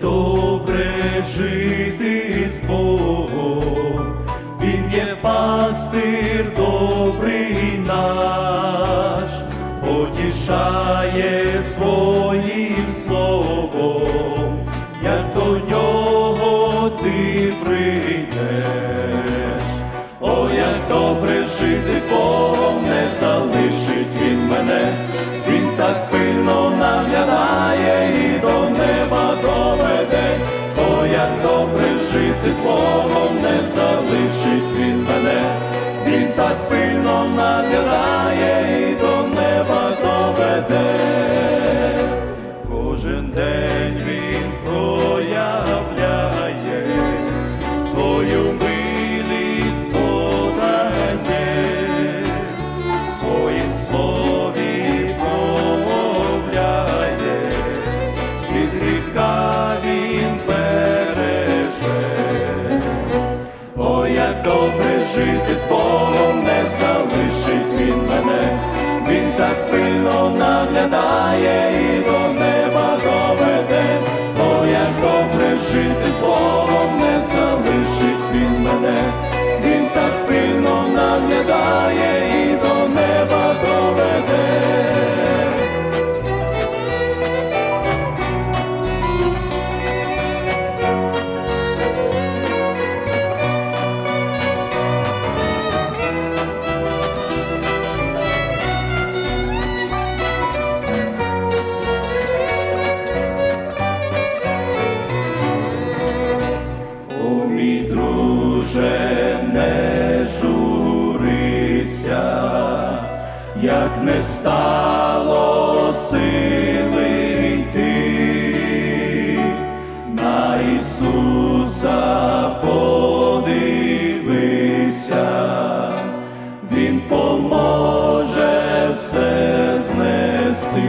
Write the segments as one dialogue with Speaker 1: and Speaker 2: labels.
Speaker 1: добре жити з Богом, Він є пастир добрий наш, потішає своїм словом, як до нього ти прийдеш, о, як добре жити з Богом, не залишить він мене, він так. жити словом не забути. Добре жити з Богом, не залишить він мене, він так пильно наглядає не стало сили йти, на Ісуса подивися, Він поможе все знести.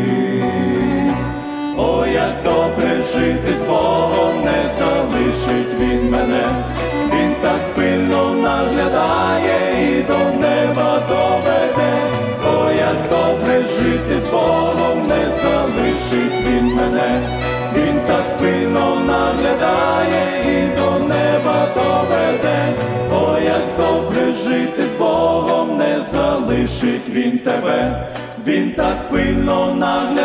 Speaker 1: О, як добре жити з Богом, не залишить він мене, мене, він так пильно наглядає і до неба доведе. О, як добре жити з Богом, не залишить він тебе, він так пильно наглядає